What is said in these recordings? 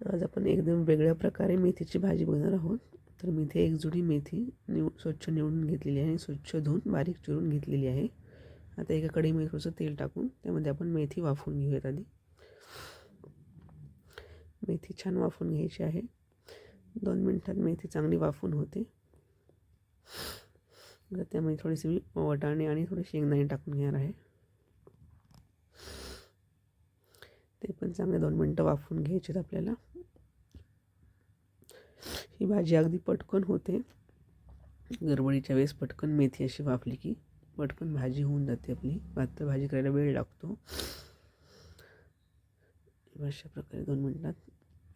आज आपण एकदम वेगळ्या प्रकारे मेथीची भाजी बनवणार आहोत. तर मी इथे एक जुडी मेथी निव स्वच्छ निवडून घेतलेली आहे आणि स्वच्छ धुवून बारीक चिरून घेतलेली आहे. आता एका कढईमध्ये थोडंसं तेल टाकून त्यामध्ये आपण मेथी वाफवून घेऊयात आधी. मेथी छान वाफवून घ्यायची आहे. दोन मिनटात मेथी चांगली वाफून होते. त्यामध्ये थोडीशी मी वटाणे आणि थोडे शेंगदाणे टाकून घेणार आहे ते पण चांगले दोन मिनटं वाफवून घ्यायचे आहेत आपल्याला. ही भाजी अगदी पटकन होते. गरबडीच्या वेळेस पटकन मेथी अशी वाफली की पटकन भाजी होऊन जाते आपली. मात्र भाजी करायला वेळ लागतो. अशा प्रकारे दोन मिनटात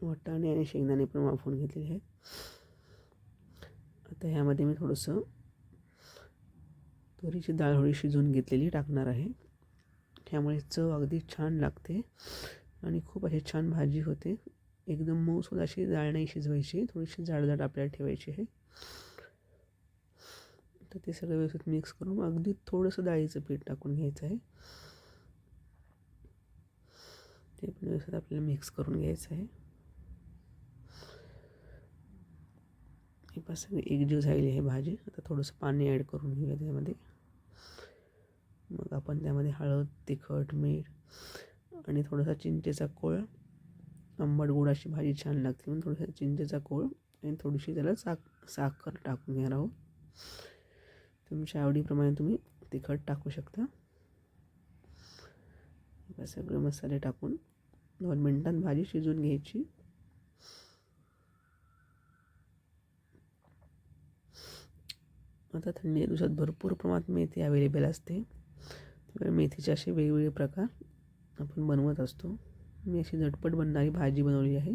वटाणे आणि शेंगदाणे पण वाफवून घेतलेले आहेत. आता ह्यामध्ये मी थोडंसं तुरीची डाळ होळी शिजवून घेतलेली टाकणार आहे. त्यामुळे चव अगदी छान लागते. आणि खूप अशी छान भाजी होते. एकदम मऊसूद अशी डाळ नाही शिजवायची. थोडीशी जाडजाड आपल्याला ठेवायची आहे. तर ते सगळं व्यवस्थित मिक्स करून अगदी थोडंसं डाळीचं पीठ टाकून घ्यायचं आहे. ते पण व्यवस्थित आपल्याला मिक्स करून घ्यायचं आहे. हे पास सगळी एकजीव झालेली आहे भाजी. आता थोडंसं पाणी ॲड करून घेऊया त्यामध्ये. मग आपण त्यामध्ये हळद तिखट मीठ आणि थोडासा चिंचेचा कोळ आंबट गोड अशी भाजी छान लागते म्हणून थोडासा चिंचेचा कोळ आणि थोडीशी त्याला साख साखर टाकून घेणार आहोत. तुमच्या आवडीप्रमाणे तुम्ही तिखट टाकू शकता. सगळे मसाले टाकून दोन मिनटात भाजी शिजून घ्यायची. आता थंडी दिवसात भरपूर प्रमाणात मेथी अवेलेबल असते. त्यामुळे मेथीचे असे वेगवेगळे प्रकार आपण बनवत असतो. मी अशी झटपट बनणारी भाजी बनवली आहे.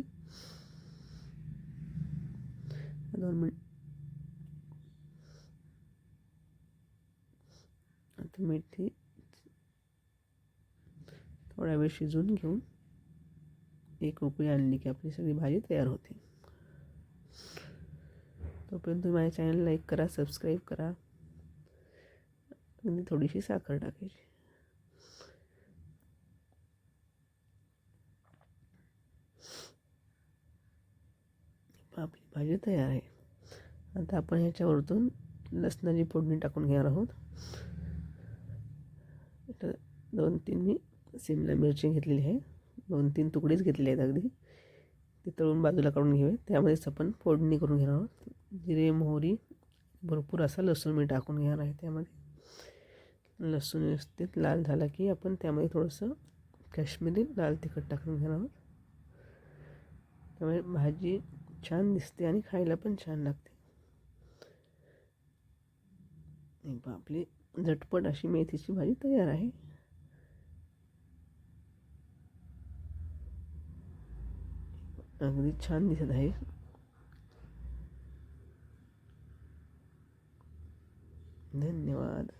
दोन मिनिट आता मेथी थोडा वेळ शिजवून घेऊन एक उकळी आणली की आपली सगळी भाजी तयार होते. तोपर्यंत तुम्ही माझ्या चॅनल लाईक करा सबस्क्राईब करा. आणि थोडीशी साखर टाकायची. आपली भाजी तयार आहे. आता आपण ह्याच्यावरतून लसणाची फोडणी टाकून घेणार आहोत. दोन तीन मी सिमला मिरची घेतलेली आहे. दोन तीन तुकडेच घेतलेले आहेत अगदी. ते तळून बाजूला काढून घेऊया. त्यामध्येच आपण फोडणी करून घेणार आहोत. जिरे मोहरी भरपूर असा लसूण मी टाकून घेणार आहे त्यामध्ये. लसूण व्यवस्थित लाल झाला की आपण त्यामध्ये थोडंसं काश्मीरी लाल तिखट टाकून घेणार आहोत. त्यामुळे भाजी छान दिसते आणि खायला पण छान लागते. आपली झटपट अशी मेथीची भाजी तयार आहे. अगदी छान दिसत आहे. धन्यवाद.